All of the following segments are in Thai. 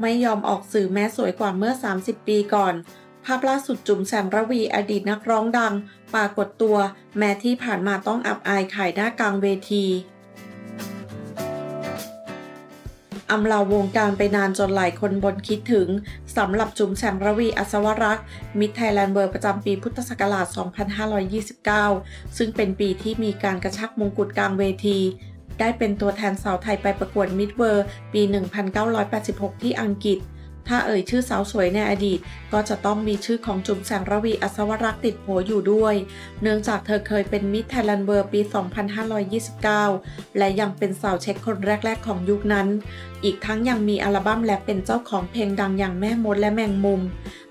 ไม่ยอมออกสื่อแม้สวยกว่าเมื่อ 30 ปีก่อน ภาพล่าสุดจุ๋มแสมระวีอดีตนักร้องดัง ปรากฏตัว แม้ที่ผ่านมาต้องอับอายขายหน้ากลางเวที อำลาวงการไปนานจนหลายคนบนคิดถึงสำหรับจุ๋มแสงระวีอัศวรักษ์มิดไทยแลนด์เวิร์ประจำปีพุทธศักราช 2529 ซึ่งเป็นปีที่มีการกระชักมงกุฎกลางเวที ได้เป็นตัวแทนสาวไทยไปประกวดมิดเวิร์ปี 1986 ที่อังกฤษ ถ้าเอ่ยชื่อสาวสวยในอดีต ก็จะต้องมีชื่อของจุ๋มแสงระวีอัศวรักษ์ติดโผอยู่ด้วย เนื่องจากเธอเคยเป็นมิสไทยแลนด์เวิร์ปี 2529 และยังเป็นสาวเช็คคนแรก ๆ ของยุคนั้น อีกทั้งยังมีอัลบั้มและเป็นเจ้าของเพลงดังอย่างแม่มดและแมงมุม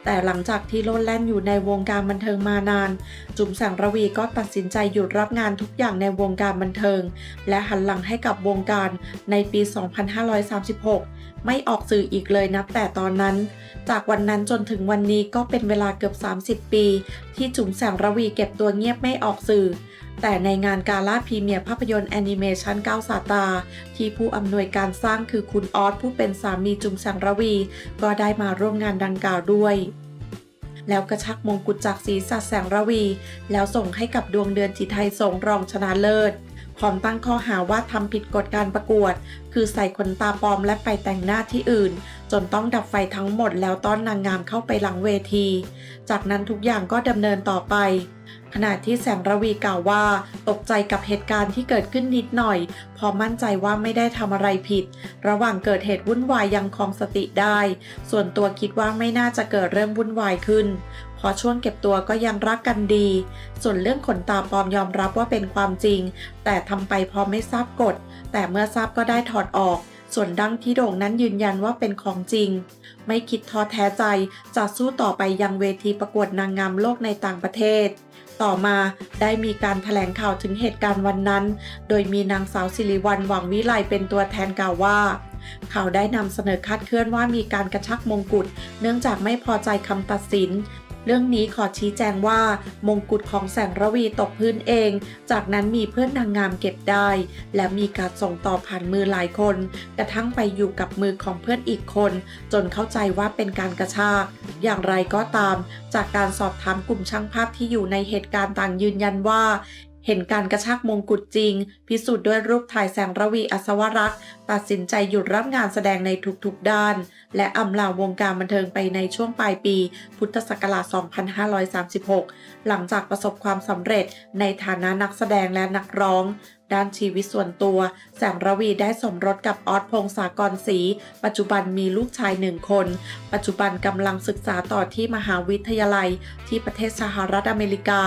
แต่หลังจากที่โลดแล่นอยู่ในวงการบันเทิงมานาน จุ๋มแสงระวีก็ตัดสินใจหยุดรับงานทุกอย่างในวงการบันเทิง และหันหลังให้กับวงการในปี 2536 ไม่ออกสื่ออีกเลยนับแต่ตอนนั้น จากวันนั้นจนถึงวันนี้ก็เป็นเวลาเกือบ 30 ปี ที่จุ๋มแสงระวีเก็บตัวเงียบไม่ออกสื่อ แต่ในงานกาล่าพรีเมียร์ภาพยนตร์แอนิเมชันเก้าสาตา ที่ผู้อำนวยการสร้างคือคุณออสผู้เป็นสามีจุมแสงระวี ก็ได้มาร่วมงานดังกล่าวด้วยแล้วกระชักมงกุฎจากศีรษะแสงระวี แล้วส่งให้กับดวงเดือนจิไทยสงรองชนะเลิศ พร้อมตั้งข้อหาว่าทำผิดกฎการประกวด คือใส่ขนตาปลอมและไปแต่งหน้าที่อื่น จนต้องดับไฟทั้งหมดแล้วต้อนนางงามเข้าไปหลังเวที จากนั้นทุกอย่างก็ดำเนินต่อไป ขณะที่แสงระวีกล่าวว่า ตกใจกับเหตุการณ์ที่เกิดขึ้นนิดหน่อย พอมั่นใจว่าไม่ได้ทำอะไรผิด ระหว่างเกิดเหตุวุ่นวายยังคองสติได้ ส่วนตัวคิดว่าไม่น่าจะเกิดเรื่องวุ่นวายขึ้นพอช่วงเก็บตัวก็ยังรักกันดี ส่วนเรื่องขนตาปลอมยอมรับว่าเป็นความจริง แต่ทำไปเพอไม่ทราบกฎ แต่เมื่อทราบก็ได้ถอดออก ส่วนดั้งที่โด่งนั้นยืนยันว่าเป็นของจริง ไม่คิดท้อแท้ใจจะสู้ต่อไปยังเวทีประกวดนางงามโลกในต่างประเทศ ต่อมาได้มีการถแถลงข่าวถึงเหตุการณ์วันนั้น โดยมีนางสาวสิริวัลหวังวิไลเป็นตัวแทนกล่าวว่าข่าวได้นำเสนอคาดเคลื่อนว่ามีการกระชักมงกุฎเนื่องจากไม่พอใจคำตัดสิน เรื่องนี้ขอชี้แจงว่ามงกุฎของแสงระวีตกพื้นเอง จากนั้นมีเพื่อนนางงามเก็บได้ และมีการส่งต่อผ่านมือหลายคน กระทั่งไปอยู่กับมือของเพื่อนอีกคน จนเข้าใจว่าเป็นการกระชากอย่างไรก็ตาม จากการสอบถามกลุ่มช่างภาพที่อยู่ในเหตุการณ์ต่างยืนยันว่า เห็นการกระชากมงกุฎจริง พิสูจน์ด้วยรูปถ่ายแสงระวีอัศวรักษ์ตัดสินใจหยุดรับงานแสดงในทุกๆด้าน และอำลาวงการบันเทิงไปในช่วงปลายปี พุทธศักราช 2536 หลังจากประสบความสำเร็จในฐานะนักแสดงและนักร้อง ด้านชีวิตส่วนตัว แสงระวีได้สมรสกับออสพงศากรศรีปัจจุบันมีลูกชายหนึ่งคน ปัจจุบันกำลังศึกษาต่อที่มหาวิทยาลัย ที่ประเทศสหรัฐอเมริกา